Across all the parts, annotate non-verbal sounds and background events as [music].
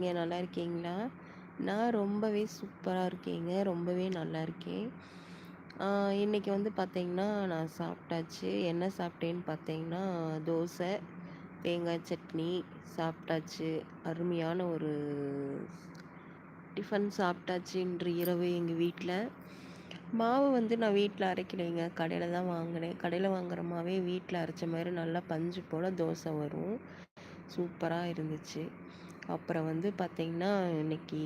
நீங்க நல்லா இருக்கீங்களா? நான் ரொம்பவே சூப்பரா இருக்கேங்க. ரொம்பவே நல்லா இருக்கேன். இன்னைக்கு வந்து பார்த்திங்கன்னா நான் சாப்பிட்டாச்சு. என்ன சாப்பிட்டேன்னு பார்த்தீங்கன்னா, தோசை, தேங்காய் சட்னி சாப்பிட்டாச்சு. அருமையான ஒரு டிஃபன் சாப்பிட்டாச்சு இன்று இரவு எங்கள் வீட்டில் மாவு வந்து நான் வீட்டில் அரைக்கலைங்க. கடையில் தான் வாங்கினேன் கடையில் வாங்குற மாவே வீட்டில் அரைச்ச மாதிரி நல்லா பஞ்சு போல் தோசை வரும். சூப்பராக இருந்துச்சு. அப்புறம் வந்து பார்த்தீங்கன்னா, இன்னைக்கு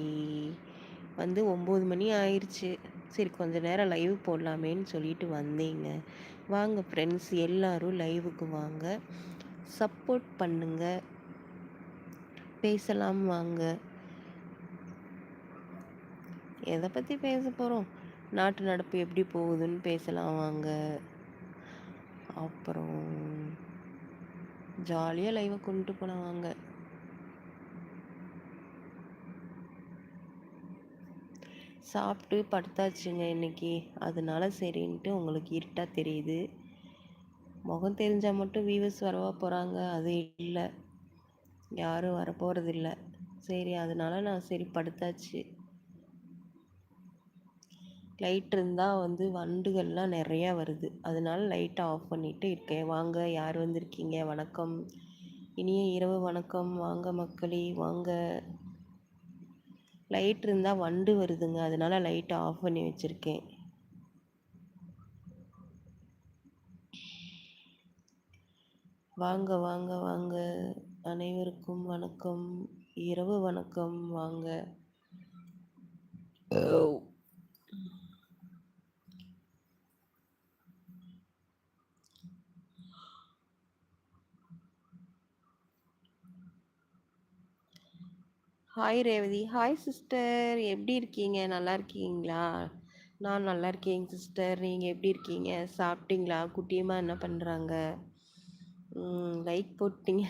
வந்து ஒம்பது மணி ஆயிடுச்சு சரி கொஞ்ச நேரம் லைவ் போடலாமேன்னு சொல்லிட்டு வந்தீங்க வாங்க ஃப்ரெண்ட்ஸ் எல்லாரும் லைவுக்கு வாங்க. சப்போர்ட் பண்ணுங்க. பேசலாம் வாங்க. எதை பற்றி பேச போகிறோம் நாட்டு நடப்பு எப்படி போகுதுன்னு பேசலாம் வாங்க. அப்புறம் ஜாலியாக லைவை கொண்டுட்டு போலாம் வாங்க. சாப்பிட்டு படுத்தாச்சுங்க இன்னைக்கு. அதனால சரின்ட்டு உங்களுக்கு இருட்டாக தெரியுது. முகம் தெரிஞ்சால் மட்டும் வியூவர்ஸ் வரவா போகிறாங்க அது இல்லை யாரும் வரப்போறதில்ல. சரி அதனால நான் சரி படுத்தாச்சு. லைட் இருந்தால் வந்து வண்டுகள்லாம் நிறையா வருது. அதனால லைட்டை ஆஃப் பண்ணிட்டு இருக்கேன். வாங்க யார் வந்திருக்கீங்க? வணக்கம். இனிய இரவு வணக்கம். வாங்க மக்களே வாங்க. லைட் இருந்தால் வண்டு வருதுங்க. அதனால லைட்டை ஆஃப் பண்ணி வச்சுருக்கேன் வாங்க வாங்க வாங்க. அனைவருக்கும் வணக்கம். இரவு வணக்கம் வாங்க. ஹாய் ரேவதி. Hi sister. எப்படி இருக்கீங்க? நல்லா இருக்கீங்களா? நான் நல்லா இருக்கேங்க சிஸ்டர். நீங்கள் எப்படி இருக்கீங்க? சாப்பிட்டீங்களா? குட்டியமாக என்ன பண்ணுறாங்க லைக் போட்டீங்க.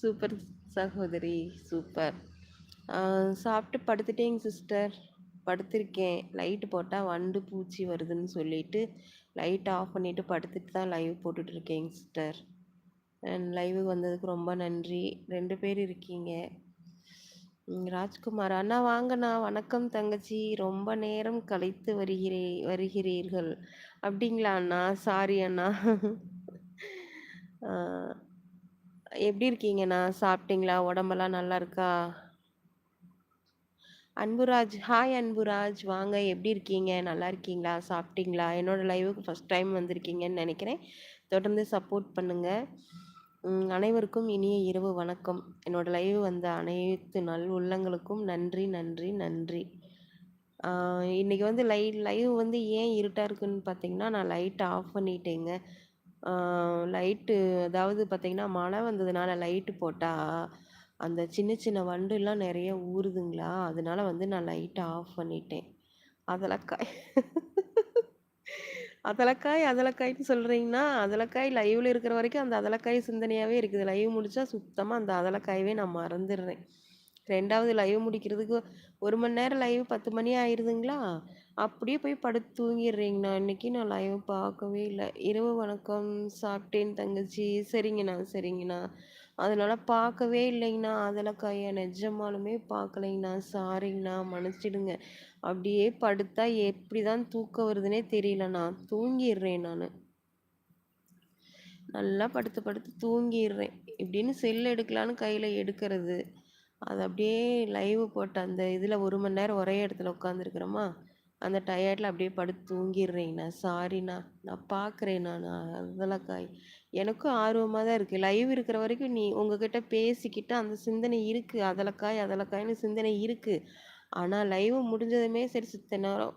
சூப்பர் சகோதரி. சூப்பர். சாப்பிட்டு படுத்துட்டேங்க சிஸ்டர். படுத்திருக்கேன். லைட்டு போட்டால் வண்டு, பூச்சி வருதுன்னு சொல்லிட்டு, லைட் ஆஃப் பண்ணிவிட்டு படுத்துட்டு தான் லைவ் போட்டுட்ருக்கேங்க சிஸ்டர். லைவுக்கு வந்ததுக்கு ரொம்ப நன்றி. ரெண்டு பேர் இருக்கீங்க. ம் ராஜ்குமார் அண்ணா வாங்கண்ணா. வணக்கம் தங்கச்சி. ரொம்ப நேரம் கழித்து வருகிறே வருகிறீர்கள். அப்படிங்களா அண்ணா? சாரி அண்ணா. ஆ எப்படி இருக்கீங்கண்ணா? சாப்பிட்டீங்களா? உடம்பெல்லாம் நல்லா இருக்கா? அன்புராஜ். ஹாய் அன்புராஜ். வாங்க எப்படி இருக்கீங்க? நல்லா இருக்கீங்களா? சாப்பிட்டீங்களா? என்னோட லைவுக்கு ஃபர்ஸ்ட் டைம் வந்திருக்கீங்கன்னு நினைக்கிறேன் தொடர்ந்து சப்போர்ட் பண்ணுங்க. அனைவருக்கும் இனிய இரவு வணக்கம். என்னோட லைவ் வந்த அனைத்து நல் உள்ளங்களுக்கும் நன்றி, நன்றி, நன்றி. இன்றைக்கி வந்து லை லைவ் வந்து ஏன் இருட்டாக இருக்குன்னு பார்த்தீங்கன்னா, நான் லைட்டை ஆஃப் பண்ணிட்டேங்க. லைட்டு அதாவது பார்த்தீங்கன்னா, மழை வந்ததுனால லைட்டு போட்டால் அந்த சின்ன சின்ன வண்டுலாம் நிறைய ஊறுதுங்களா, அதனால வந்து நான் லைட்டை ஆஃப் பண்ணிட்டேன். க [laughs] அதலக்காய் அதலக்காய்னு சொல்கிறீங்கன்னா அதலக்காய் லைவில் இருக்கிற வரைக்கும் அந்த அதலக்காய் சிந்தனையாகவே இருக்குது. லைவ் முடித்தா சுத்தமாக அந்த அதலக்காயவே நான் மறந்துடுறேன். ரெண்டாவது லைவ் முடிக்கிறதுக்கு ஒரு மணி நேரம் லைவ் 10 மணி ஆயிடுதுங்களா அப்படியே போய் படுத்து தூங்கிடுறீங்கண்ணா இன்றைக்கி நான் லைவ் பார்க்கவே இல்லை இரவு வணக்கம். சாப்பிட்டேன் தங்கச்சி. சரிங்கண்ணா, சரிங்கண்ணா. அதனால பார்க்கவே இல்லைங்கண்ணா அதில் கையை நெஜமாலுமே பார்க்கலைங்கண்ணா. சாரிங்கண்ணா. மன்னிச்சிடுங்க. அப்படியே படுத்தா எப்படிதான் தூக்கம் வருதுன்னே தெரியலண்ணா. தூங்கிடுறேன் நான் நல்லா படுத்து படுத்து தூங்கிடுறேன் இப்படின்னு செல் எடுக்கலான்னு கையில் எடுக்கிறது. அது அப்படியே லைவ் போட்ட அந்த இதில் ஒரு மணி நேரம் ஒரே இடத்துல உட்காந்துருக்குறோமா அந்த டயர்டில் அப்படியே படுத்து தூங்கிடுறேங்கண்ணா சாரிண்ணா. நான் பார்க்குறேன் நானு காய் எனக்கும் ஆர்வமாக தான் இருக்குது லைவ் இருக்கிற வரைக்கும் நீ உங்ககிட்ட பேசிக்கிட்டு அந்த சிந்தனை இருக்கு. அதலக்காய், அதலக்காய்ன்னு சிந்தனை இருக்குது ஆனால் லைவ் முடிஞ்சதுமே சரி சித்த நேரம்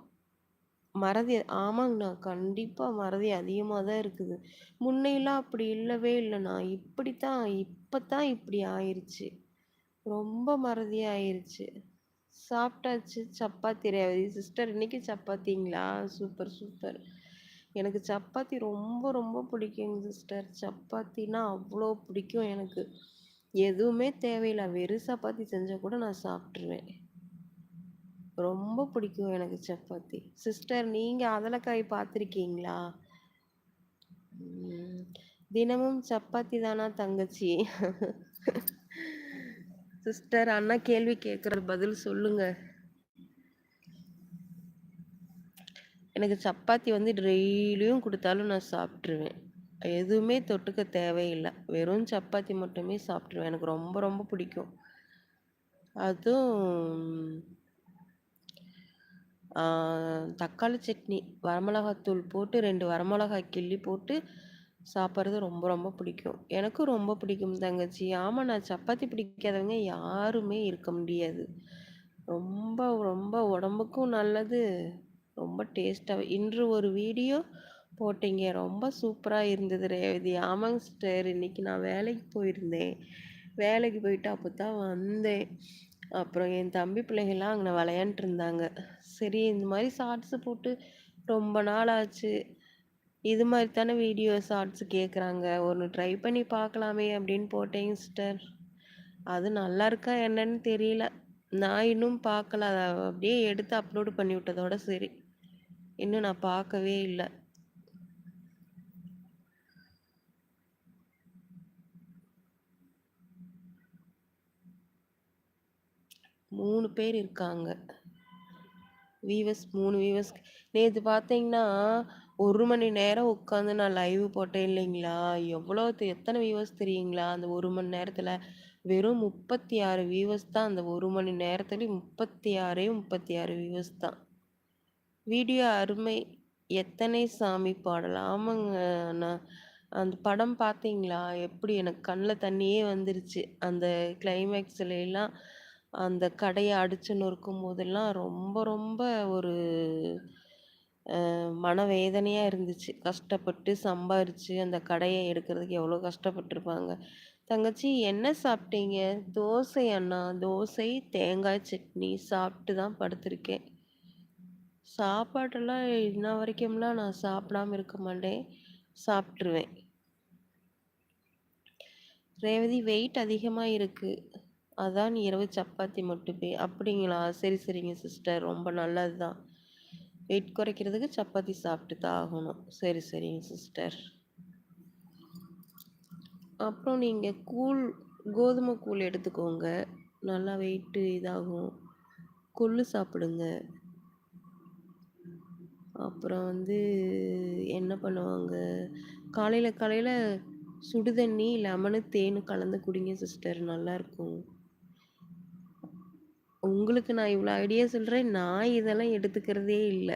மறதி ஆமாங்கண்ணா. கண்டிப்பாக மறதி அதிகமாக தான் இருக்குது. முன்னையெல்லாம் அப்படி இல்லவே இல்லண்ணா. இப்படித்தான் தான் இப்படி ஆயிடுச்சு ரொம்ப மறதி ஆயிடுச்சு சாப்பிட்டாச்சு. சப்பாத்தி ரேவதி சிஸ்டர் இன்னைக்கு சப்பாத்திங்களா? Super, super. எனக்கு சப்பாத்தி ரொம்ப ரொம்ப பிடிக்குங்க சிஸ்டர். சப்பாத்தினா அவ்வளோ பிடிக்கும் எனக்கு. எதுவுமே தேவையில்லை வெறும் சப்பாத்தி செஞ்சால் கூட நான் சாப்பிட்ருவேன் ரொம்ப பிடிக்கும் எனக்கு சப்பாத்தி. சிஸ்டர் நீங்கள் அதலக்காய் பார்த்துருக்கீங்களா? தினமும் சப்பாத்தி தானா தங்கச்சி? [laughs] சிஸ்டர் அண்ணா கேள்வி கேட்குறது பதில் சொல்லுங்க. எனக்கு சப்பாத்தி வந்து டெய்லியும் கொடுத்தாலும் நான் சாப்பிட்ருவேன் எதுவுமே தொட்டுக்க தேவையில்லை. வெறும் சப்பாத்தி மட்டுமே சாப்பிட்ருவேன் எனக்கு ரொம்ப ரொம்ப பிடிக்கும். அதுவும் தக்காளி சட்னி வரமிளகாத்தூள் போட்டு ரெண்டு வரமிளகாய் கிள்ளி போட்டு சாப்பிட்றது ரொம்ப ரொம்ப பிடிக்கும். எனக்கும் ரொம்ப பிடிக்கும் தங்கச்சி. ஆமாம் நான் சப்பாத்தி பிடிக்காதவங்க யாருமே இருக்க முடியாது. ரொம்ப ரொம்ப உடம்புக்கும் நல்லது. ரொம்ப டேஸ்ட்டாக இன்று ஒரு வீடியோ போட்டீங்க. ரொம்ப சூப்பராக இருந்தது ரேவதி. ஆமாங்க சிஸ்டர் இன்னைக்கு நான் வேலைக்கு போயிருந்தேன். வேலைக்கு போயிட்டு அப்போ தான் வந்தேன். அப்புறம் என் தம்பி பிள்ளைகள்லாம் அங்கே விளையாண்டுட்டு இருந்தாங்க. சரி இந்த மாதிரி ஷார்ட்ஸு போட்டு ரொம்ப நாள் ஆச்சு இது மாதிரி தானே வீடியோ ஷார்ட்ஸ் கேட்குறாங்க ஒன்று ட்ரை பண்ணி பார்க்கலாமே அப்படின்னு போட்டேங்க சிஸ்டர் அது நல்லா இருக்கா என்னன்னு தெரியல. நான் இன்னும் பார்க்கல அதை அப்படியே எடுத்து அப்லோடு பண்ணி விட்டதோட சரி. இன்னும் நான் பார்க்கவே இல்லை. மூணு பேர் இருக்காங்க. வீவர்ஸ் மூணு வீவர்ஸ். நேற்று பார்த்தீங்கன்னா ஒரு மணி நேரம் உட்காந்து நான் லைவ் போட்டேன் இல்லைங்களா? எவ்வளோ எத்தனை வியூவர்ஸ் தெரியுங்களா? அந்த ஒரு மணி நேரத்தில். வெறும் முப்பத்தி ஆறு வியூவர்ஸ் தான் அந்த ஒரு மணி நேரத்துலேயும் முப்பத்தி ஆறே முப்பத்தி ஆறு வியூவர்ஸ் தான். வீடியோ அருமை. எத்தனை சாமி பாடல். ஆமாங்க நான் அந்த படம் பார்த்தீங்களா எப்படி எனக்கு கண்ணில் தண்ணியே வந்துருச்சு. அந்த கிளைமேக்ஸ்லாம் அந்த கடையை அடிச்சுன்னு நொறுக்கும் போதெல்லாம் ரொம்ப ரொம்ப ஒரு மனவேதனையாக இருந்துச்சு. கஷ்டப்பட்டு சம்பாரித்து அந்த கடையை எடுக்கிறதுக்கு எவ்வளோ கஷ்டப்பட்டிருப்பாங்க. தங்கச்சி என்ன சாப்பிட்டீங்க? தோசை அண்ணா. தோசை தேங்காய் சட்னி. சாப்பிட்டு தான் படுத்திருக்கேன். சாப்பாட்டெல்லாம் இன்ன வரைக்கும்லாம் நான் சாப்பிடாம இருக்க மாட்டேன். சாப்பிட்ருவேன் ரேவதி வெயிட் அதிகமாக இருக்குது அதான் இரவு சப்பாத்தி மட்டுமே அப்படிங்களா? சரி சரிங்க சிஸ்டர் ரொம்ப நல்லது தான் வெயிட் குறைக்கிறதுக்கு சப்பாத்தி சாப்பிட்டு தான் ஆகணும். சரி சரிங்க சிஸ்டர் அப்புறம் நீங்கள் கூழ் கோதுமை கூழ் எடுத்துக்கோங்க. நல்லா வெயிட்டு இதாகும். கொள்ளு சாப்பிடுங்க. அப்புறம் வந்து என்ன பண்ணுவாங்க? காலையில் காலையில் சுடுதண்ணி லெமனு தேன் கலந்து குடிங்க சிஸ்டர் நல்லா இருக்கும். உங்களுக்கு நான் இவ்வளோ ஐடியா சொல்கிறேன் நான் இதெல்லாம் எடுத்துக்கிறதே இல்லை.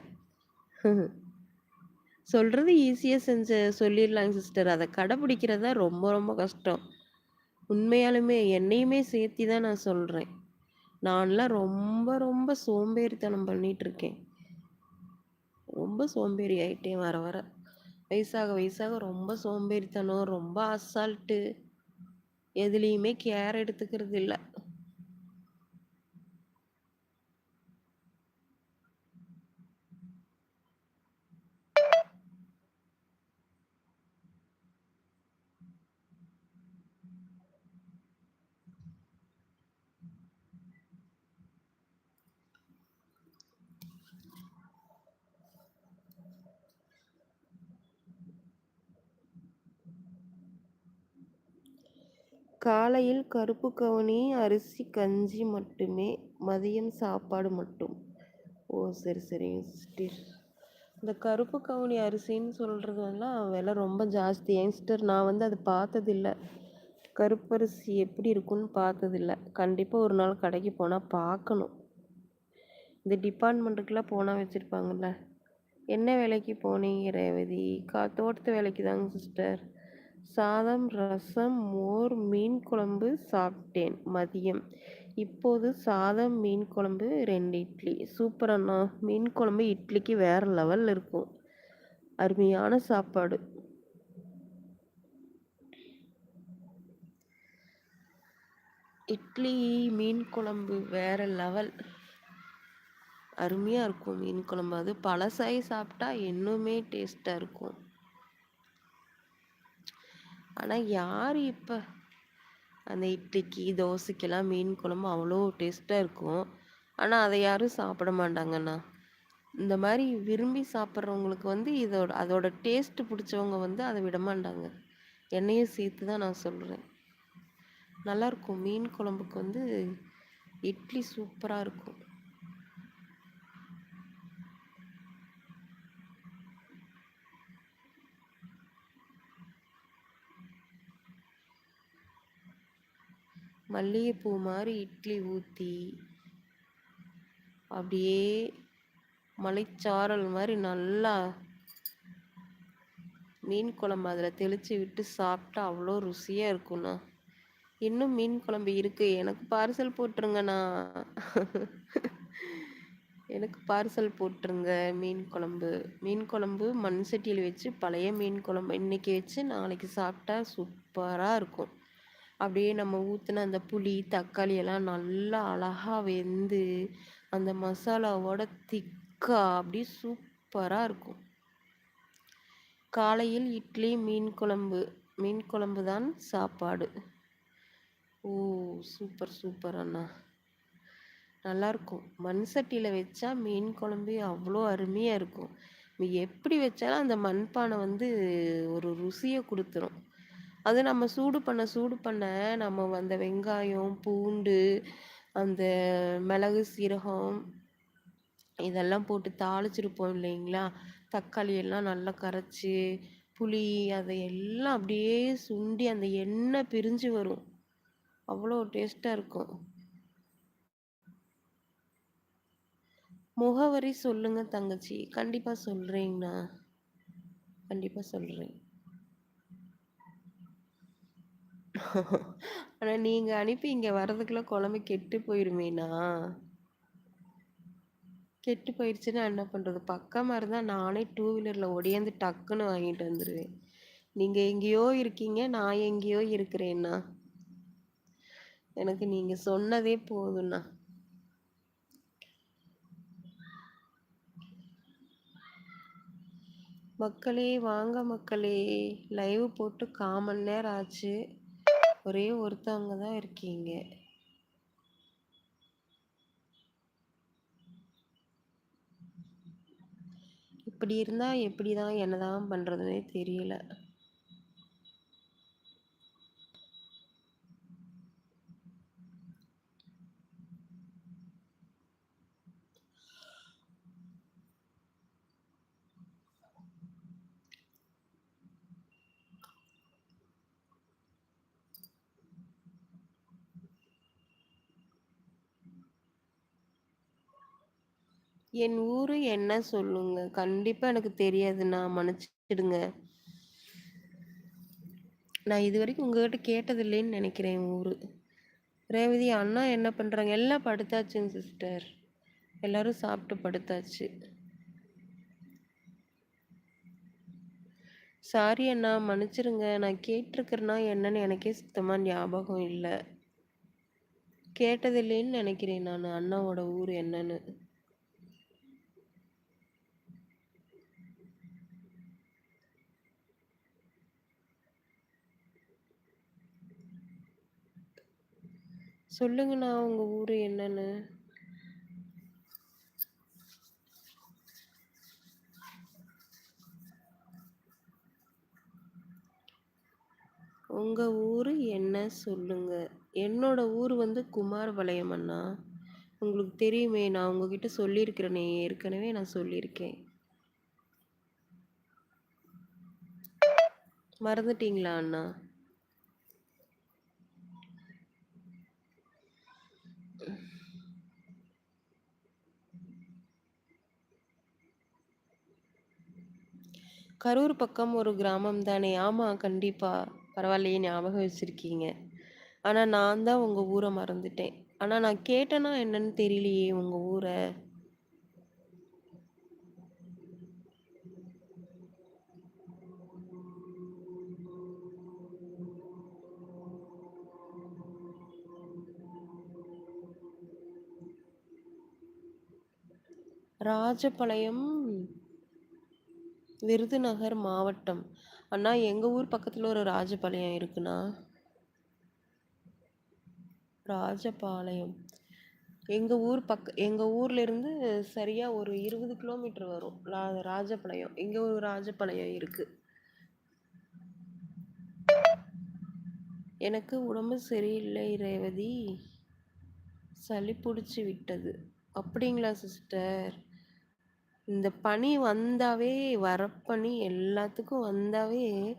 சொல்கிறது ஈஸியாக செஞ்ச சொல்லிடலாங்க சிஸ்டர் அதை கடைப்பிடிக்கிறது தான் ரொம்ப ரொம்ப கஷ்டம். உண்மையாலுமே என்னையுமே சேர்த்தி தான் நான் சொல்கிறேன் நான்லாம் ரொம்ப ரொம்ப சோம்பேறித்தனம் பண்ணிகிட்ருக்கேன் ரொம்ப சோம்பேறி ஆகிட்டேன் வர வர. வயசாக வயசாக ரொம்ப சோம்பேறித்தனம் ரொம்ப அசால்ட்டு எதுலேயுமே கேர் எடுத்துக்கிறது இல்லை. காலையில் கருப்பு கவுனி அரிசி கஞ்சி மட்டுமே மதியம் சாப்பாடு மட்டும். ஓ சரி சரிங்க சிஸ்டர். இந்த கருப்பு கவுனி அரிசின்னு சொல்கிறது எல்லாம் விலை ரொம்ப ஜாஸ்தி. யங்ஸ்டர் நான் வந்து அது பார்த்ததில்ல. கருப்பரிசி எப்படி இருக்குன்னு பார்த்ததில்ல. கண்டிப்பாக ஒரு நாள் கடைக்கு போனால் பார்க்கணும். இந்த டிபார்ட்மெண்ட்டுக்கெலாம் போனால் வச்சுருப்பாங்கல்ல. என்ன வேலைக்கு போனீங்க ரேவதி? கா தோட்டத்து வேலைக்கு தாங்க சிஸ்டர். சாதம் ரசம் மோர் மீன் குழம்பு சாப்பிட்டேன். மதியம். இப்போது சாதம் மீன் குழம்பு ரெண்டு இட்லி. சூப்பர் அண்ணா. மீன் குழம்பு இட்லிக்கு வேற லெவலில் இருக்கும். அருமையான சாப்பாடு. இட்லி மீன் குழம்பு வேற லெவல் அருமையாக இருக்கும் மீன் குழம்பு. அது பழசாகி சாப்பிட்டா இன்னுமே டேஸ்ட்டாக இருக்கும். ஆனால் யார் இப்போ? அந்த இட்லிக்கு தோசைக்கெல்லாம் மீன் குழம்பு அவ்வளோ டேஸ்ட்டாக இருக்கும். ஆனால் அதை யாரும் சாப்பிட மாட்டாங்கண்ணா இந்த மாதிரி விரும்பி சாப்பிட்றவங்களுக்கு வந்து இதோட அதோட டேஸ்ட்டு பிடிச்சவங்க வந்து அதை விட மாட்டாங்க. எண்ணெயும் சேர்த்து தான் நான் சொல்கிறேன் நல்லாயிருக்கும் மீன் குழம்புக்கு வந்து இட்லி சூப்பராக இருக்கும். மல்லிகைப்பூ மாதிரி இட்லி ஊற்றி அப்படியே மலைச்சாரல் மாதிரி நல்லா மீன் குழம்பு அதில் தெளித்து விட்டு சாப்பிட்டா அவ்வளோ ருசியாக இருக்குண்ணா இன்னும் மீன் குழம்பு இருக்குது எனக்கு பார்சல் போட்டுருங்கண்ணா. எனக்கு பார்சல் போட்டுருங்க மீன் குழம்பு. மீன் குழம்பு மண் சட்டியில் வச்சு பழைய மீன் குழம்பு இன்றைக்கி வச்சு நாளைக்கு சாப்பிட்டா சூப்பராக இருக்கும். அப்படியே நம்ம ஊற்றின அந்த புளி தக்காளி எல்லாம் நல்லா அழகாக வெந்து அந்த மசாலாவோட திக்கா அப்படியே சூப்பராக இருக்கும். காலையில் இட்லி மீன் குழம்பு மீன் குழம்பு தான் சாப்பாடு. ஓ சூப்பர் சூப்பர் அண்ணா. நல்லாயிருக்கும் மண் சட்டியில் வச்சா மீன் குழம்பு அவ்வளோ அருமையாக இருக்கும். எப்படி வச்சாலும் அந்த மண்பானை வந்து ஒரு ருசியை கொடுத்துரும். அது நம்ம சூடு பண்ண சூடு பண்ண நம்ம அந்த வெங்காயம் பூண்டு அந்த மிளகு சீரகம் இதெல்லாம் போட்டு தாளிச்சிருப்போம் இல்லைங்களா? தக்காளி எல்லாம் நல்லா கரைச்சி புளி அதை எல்லாம் அப்படியே சுண்டி அந்த எண்ணெய் பிரிஞ்சு வரும். அவ்வளோ டேஸ்ட்டாக இருக்கும். முகவரி சொல்லுங்க தங்கச்சி. கண்டிப்பாக சொல்கிறேங்கண்ணா கண்டிப்பாக சொல்கிறேன் ஆனால் நீங்கள் அனுப்பி இங்கே வர்றதுக்குள்ள குழம்பு கெட்டு போயிருமேனா கெட்டு போயிடுச்சுன்னா என்ன பண்ணுறது பக்கம் மாதிரி தான் நானே டூ வீலரில் ஒடியாந்து டக்குன்னு வாங்கிட்டு வந்துடுவேன் நீங்கள் எங்கேயோ இருக்கீங்க நான் எங்கேயோ இருக்கிறேன்னா எனக்கு நீங்கள் சொன்னதே போதும்ண்ணா மக்களே வாங்க மக்களே. லைவ் போட்டு காமன் நேரம் ஆச்சு. ஒரே ஒருத்தவங்க தான் இருக்கீங்க. இப்படி இருந்தால் எப்படி தான் என்ன தான் பண்ணுறதுனே தெரியல. என் ஊரு என்ன சொல்லுங்க? கண்டிப்பா எனக்கு தெரியாதுண்ணா மன்னிச்சிடுங்க. நான் இது வரைக்கும் உங்ககிட்ட கேட்டதில்லைன்னு நினைக்கிறேன் ஊரு. ரேவதி அண்ணா என்ன பண்றாங்க? எல்லாம் படுத்தாச்சுங்க சிஸ்டர் எல்லாரும் சாப்பிட்டு படுத்தாச்சு. சாரி அண்ணா மன்னிச்சிருங்க நான் கேட்டிருக்கிறேன்னா என்னன்னு எனக்கே சுத்தமாக ஞாபகம் இல்லை. கேட்டதில்லைன்னு நினைக்கிறேன் நான். அண்ணாவோட ஊர் என்னன்னு. சொல்லுங்கண்ணா உங்க ஊரு என்னன்னு. உங்க ஊரு என்ன சொல்லுங்க. என்னோட ஊர் வந்து குமாரபாளையம் அண்ணா. உங்களுக்கு தெரியுமே நான் உங்ககிட்ட சொல்லியிருக்கிறேனே ஏற்கனவே நான் சொல்லியிருக்கேன். மறந்துட்டீங்களா அண்ணா? கரூர் பக்கம் ஒரு கிராமம் தானே? ஆமாம் கண்டிப்பாக பரவாயில்லையே ஞாபகம் வச்சுருக்கீங்க. ஆனால் நான் தான் உங்கள் ஊரை மறந்துட்டேன். ஆனால் நான் கேட்டேன்னா என்னன்னு தெரியலையே உங்கள் ஊரை. ராஜபாளையம் விருதுநகர் மாவட்டம். அண்ணா எங்கள் ஊர் பக்கத்தில் ஒரு ராஜபாளையம் இருக்குண்ணா? ராஜபாளையம். எங்கள் ஊர் பக்க எங்கள் ஊர்லேருந்து சரியாக ஒரு இருபது கிலோமீட்டர் வரும். ரா ராஜபாளையம். இங்கே ஒரு ராஜபாளையம் இருக்குது எனக்கு உடம்பு சரியில்லை ரேவதி. சளி பிடிச்சி விட்டது. அப்படிங்களா சிஸ்டர்? இந்த பனி வந்தாவே வரப்பனி எல்லாத்துக்கும் வந்தாவே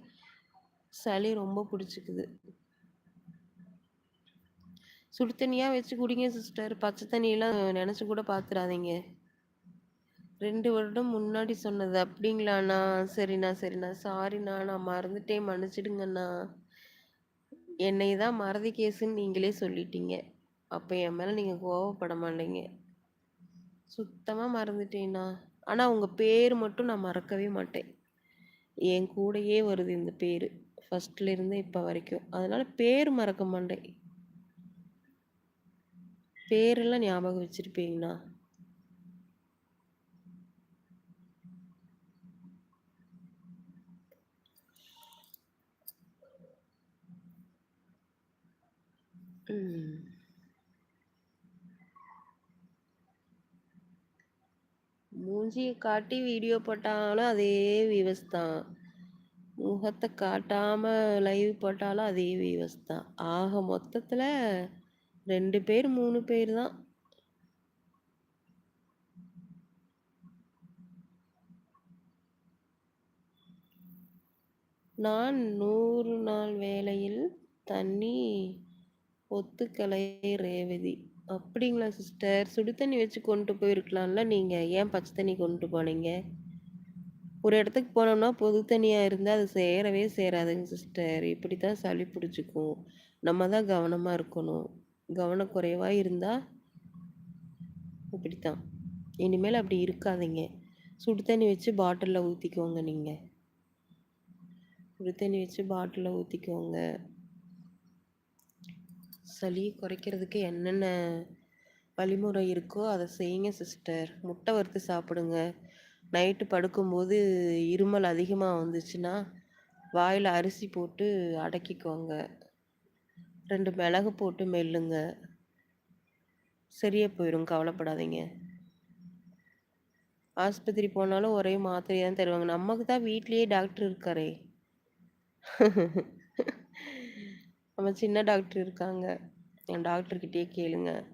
சளி ரொம்ப பிடிச்சிக்குது. சுடு தண்ணியா வச்சு குடிங்க சிஸ்டர். பச்சை தண்ணியெல்லாம் நினச்சி கூட பார்த்துறாதீங்க ரெண்டு வருடம் முன்னாடி சொன்னது. அப்படிங்களாண்ணா சரிண்ணா சரிண்ணா. சாரிண்ணா. நான் மறந்துட்டேன். மன்னிச்சிடுங்கண்ணா. என்னை தான் மறதி கேஸுன்னு நீங்களே சொல்லிட்டீங்க. அப்போ என் மேலே நீங்கள் கோவப்பட மாட்டீங்க. சுத்தமாக மறந்துட்டேண்ணா. ஆனால் உங்கள் பேர் மட்டும் நான் மறக்கவே மாட்டேன். என் கூடயே வருது இந்த பேர். ஃபஸ்ட்லேருந்து இப்போ வரைக்கும். அதனால் பேர் மறக்க மாட்டேன். பேரெல்லாம் ஞாபகம் வச்சுருப்பீங்கண்ணா ம். மூஞ்சியை காட்டி வீடியோ போட்டாலும் அதே வியூவர்ஸ் தான். முகத்தை காட்டாம லைவ் போட்டாலும் அதே வியூவர்ஸ் தான். ஆக மொத்தத்தில் ரெண்டு பேர் மூணு பேர் தான். நான் நூறு நாள் வேலையில் தண்ணி ஒத்துக்கலை ரேவதி. அப்படிங்களா சிஸ்டர்? சுடு தண்ணி வச்சு கொண்டு போயிருக்கலாம்ல நீங்கள் ஏன் பச்சை தண்ணி கொண்டு போனீங்க? ஒரு இடத்துக்கு போனோம்னா பொது தண்ணியாக இருந்தால் அது சேரவே சேராதுங்க சிஸ்டர். இப்படி தான் சளி பிடிச்சிக்கும். நம்ம தான் கவனமாக இருக்கணும். கவனக்குறைவாக இருந்தால் இப்படித்தான். இனிமேல் அப்படி இருக்காதீங்க. சுடு தண்ணி வச்சு பாட்டிலில் ஊற்றிக்கோங்க நீங்கள் சுடு தண்ணி வச்சு பாட்டிலில் ஊற்றிக்கோங்க சளி குறைக்கிறதுக்கு என்னென்ன வழிமுறை இருக்கோ அதை செய்யுங்க சிஸ்டர் முட்டை வறுத்து சாப்பிடுங்க. நைட்டு படுக்கும்போது இருமல் அதிகமாக வந்துச்சுன்னா வாயில் அரிசி போட்டு அடக்கிக்கோங்க. ரெண்டு மிளகு போட்டு மெல்லுங்க. சரியாக போயிடும் கவலைப்படாதீங்க. ஆஸ்பத்திரி போனாலும் ஒரே மாத்திரை தான் தருவாங்க. நமக்கு தான் வீட்லேயே டாக்டர் இருக்காரே. [laughs] நம்ம சின்ன டாக்டர் இருக்காங்க. என் டாக்டர்கிட்டயே கேளுங்க.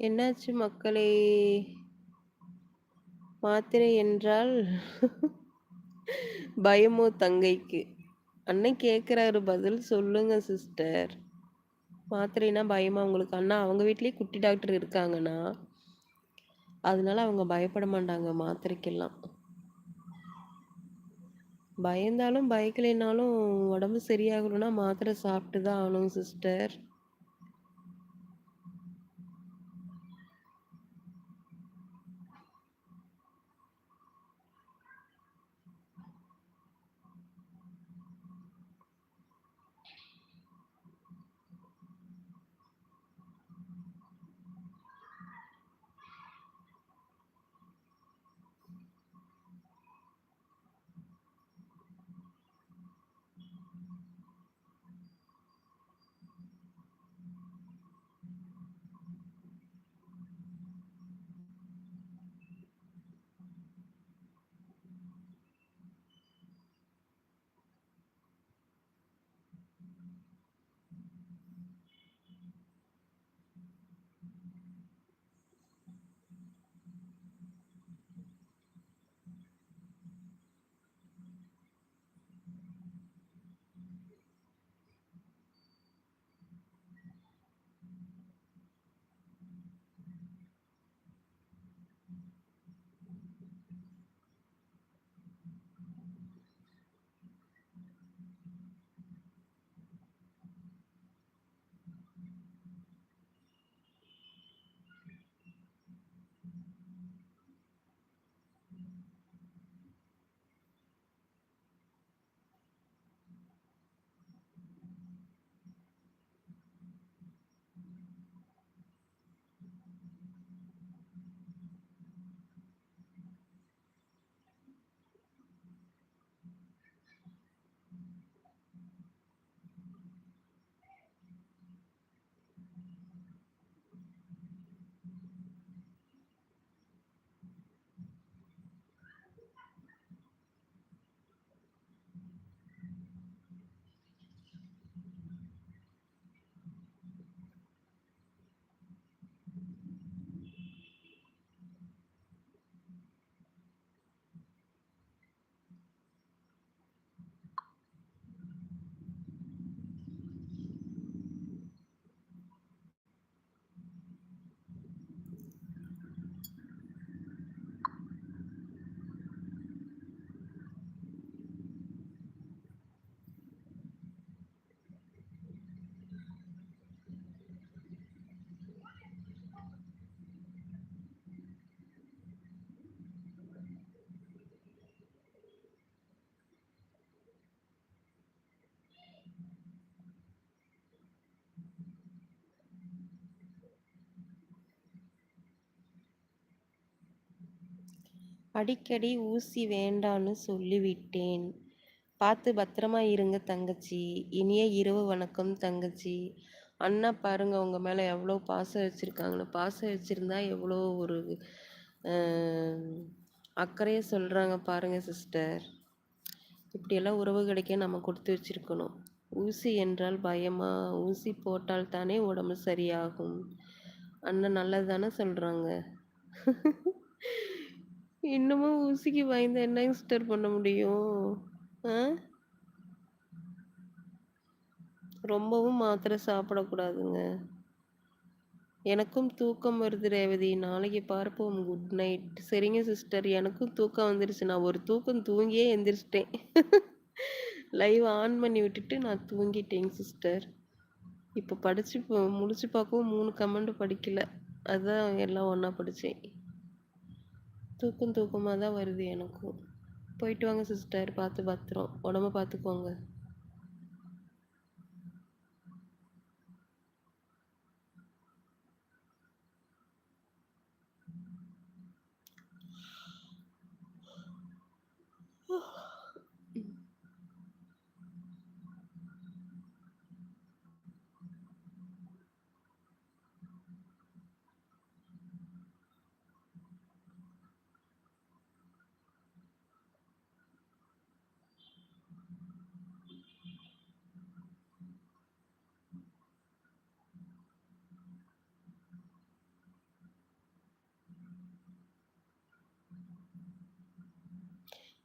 என்னாச்சு மக்களே? மாத்திரை என்றால் [laughs] பயமோ தங்கைக்கு? அண்ணன் கேட்குறாரு பதில் சொல்லுங்க சிஸ்டர் மாத்திரைனா பயமா உங்களுக்கு? அண்ணா அவங்க வீட்லேயே குட்டி டாக்டர் இருக்காங்கண்ணா. அதனால அவங்க பயப்பட மாட்டாங்க மாத்திரைக்கெல்லாம். பயந்தாலும் பயக்கலைனாலும் உடம்பு சரியாகணும்னா மாத்திரை சாப்பிட்டு தான் ஆகணும் சிஸ்டர் அடிக்கடி ஊசி வேண்டான்னு சொல்லிவிட்டேன். பார்த்து பத்திரமா இருங்க தங்கச்சி. இனிய இரவு வணக்கம் தங்கச்சி. அண்ணா பாருங்க உங்க மேல எவ்வளோ பாசம் வச்சிருக்காங்கன்னு. பாசம் வச்சிருந்தா எவ்வளோ ஒரு அக்கறையை சொல்றாங்க பாருங்க சிஸ்டர். இப்படியெல்லாம் உறவு கிடைக்க நம்ம கொடுத்து வச்சிருக்கணும். ஊசி என்றால் பயமா? ஊசி போட்டால் தானே உடம்பு சரியாகும். அண்ணன் நல்லது தானே சொல்றாங்க. இன்னமும் ஊசிக்கு வாய்ந்த என்ன சிஸ்டர் பண்ண முடியும்? ஆ? ரொம்பவும் மாத்திரை சாப்பிடக்கூடாதுங்க. எனக்கும் தூக்கம் வருது ரேவதி. நாளைக்கு பார்ப்போம். குட் நைட் சரிங்க சிஸ்டர் எனக்கும் தூக்கம் வந்துருச்சு. நான் ஒரு தூக்கம் தூங்கியே எந்திரிச்சிட்டேன். [laughs] லைவ் ஆன் பண்ணி விட்டுட்டு நான் தூங்கிட்டேங்க சிஸ்டர் இப்போ படித்து முடிச்சு பார்க்கவும் மூணு கமெண்ட் படிக்கல. அதுதான் எல்லாம் ஒன்றா படித்தேன் தூக்கம் தூக்கமாக தான் வருது எனக்கும் போயிட்டு வாங்க சிஸ்டர் பார்த்து பத்திரம். உடம்ப பார்த்துக்கோங்க.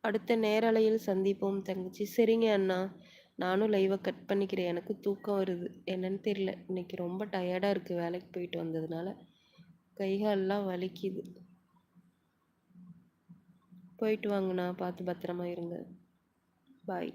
அடுத்த நேரலையில் சந்திப்போம் தங்கச்சி. சரிங்க அண்ணா. நானும் லைவை கட் பண்ணிக்கிறேன். எனக்கு தூக்கம் வருது. என்னன்னு தெரியல. இன்னைக்கு ரொம்ப டயர்டாக இருக்குது வேலைக்கு போயிட்டு வந்ததுனால கைகாலெலாம் வலிக்குது. போயிட்டு வாங்கண்ணா. பார்த்து பத்திரமா இருங்க. பாய்